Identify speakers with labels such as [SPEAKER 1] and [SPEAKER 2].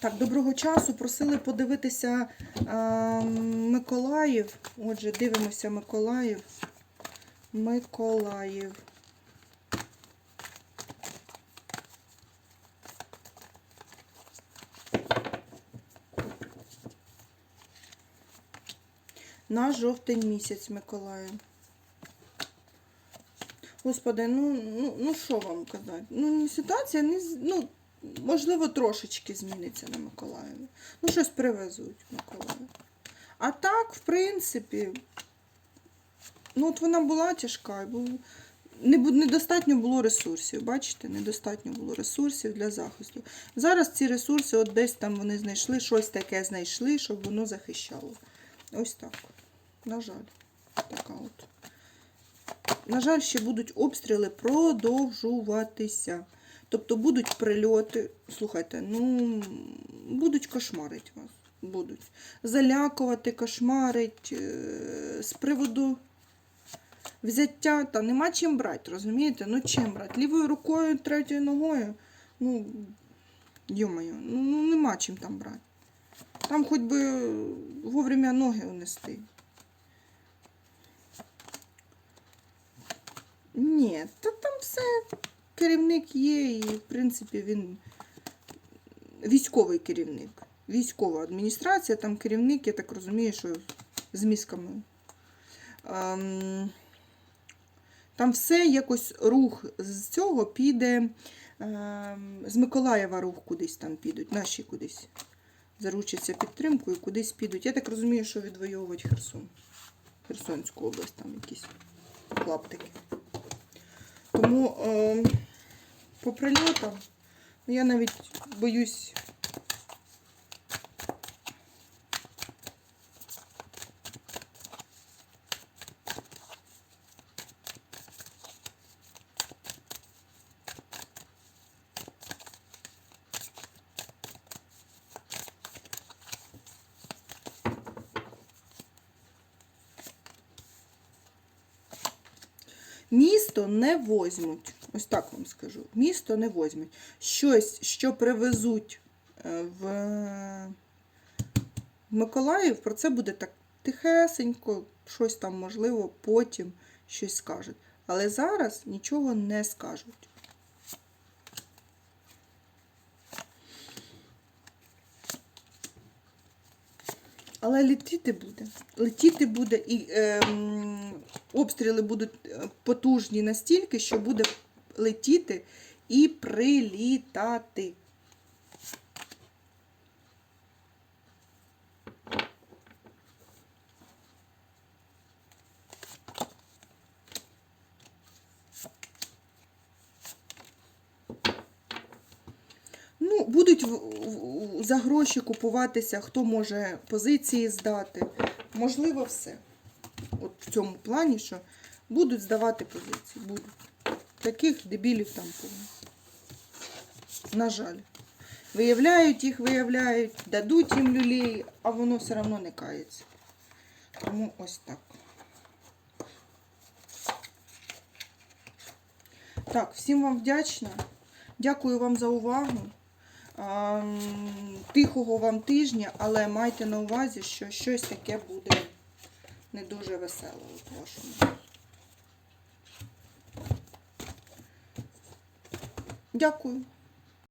[SPEAKER 1] Так, доброго часу. Просили подивитися а, Миколаїв. Отже, дивимося Миколаїв. Миколаїв. На жовтень місяць Миколаїв. Господи, ну, ну, ну що вам казати? Ну, ситуація не ну, можливо, трошечки зміниться на Миколаєві. Ну, щось привезуть в Миколаїв. А так, в принципі, ну от вона була тяжка, не, недостатньо було ресурсів. Бачите, недостатньо було ресурсів для захисту. Зараз ці ресурси, от десь там вони знайшли, щось таке знайшли, щоб воно захищало. Ось так. На жаль, така от. На жаль, ще будуть обстріли продовжуватися. Тобто будуть прильоти. Слухайте, ну, будуть кошмарити вас. Будуть. Залякувати, кошмарить. е, З приводу взяття, та нема чим брати, розумієте? Ну чим брати? Лівою рукою, третьою ногою. Ну, йомаю, ну, ну нема чим там брати. Там хоч би вовремя ноги унести. Ні, та там все керівник є, і, в принципі, він військовий керівник. Військова адміністрація, там керівник, я так розумію, що з мізками. Ем, Там все якось рух з цього піде. ем, З Миколаєва рух кудись там підуть, наші кудись заручаться підтримкою, кудись підуть. Я так розумію, що відвоювати Херсон. Херсонську область, там якісь клаптики. Тому е, по прильотам ну, я навіть боюсь. Місто не возьмуть. Ось так вам скажу. Місто не возьмуть. Щось, що привезуть е, в Миколаїв, про це буде так тихесенько, щось там, можливо, потім щось скажуть. Але зараз нічого не скажуть. Але летіти буде. Летіти буде і ем, обстріли будуть е, потужні настільки, що буде летіти і прилітати. Ну, будуть за гроші купуватися, хто може позиції здати. Можливо, все. От в цьому плані, що будуть здавати позиції. Будуть. Таких дебілів там повно. На жаль. Виявляють їх, виявляють, дадуть їм люлей, а воно все одно не кається. Тому ось так. Так, всім вам вдячна. Дякую вам за увагу. Тихого вам тижня, але майте на увазі, що щось таке буде не дуже веселе у вашому. Дякую.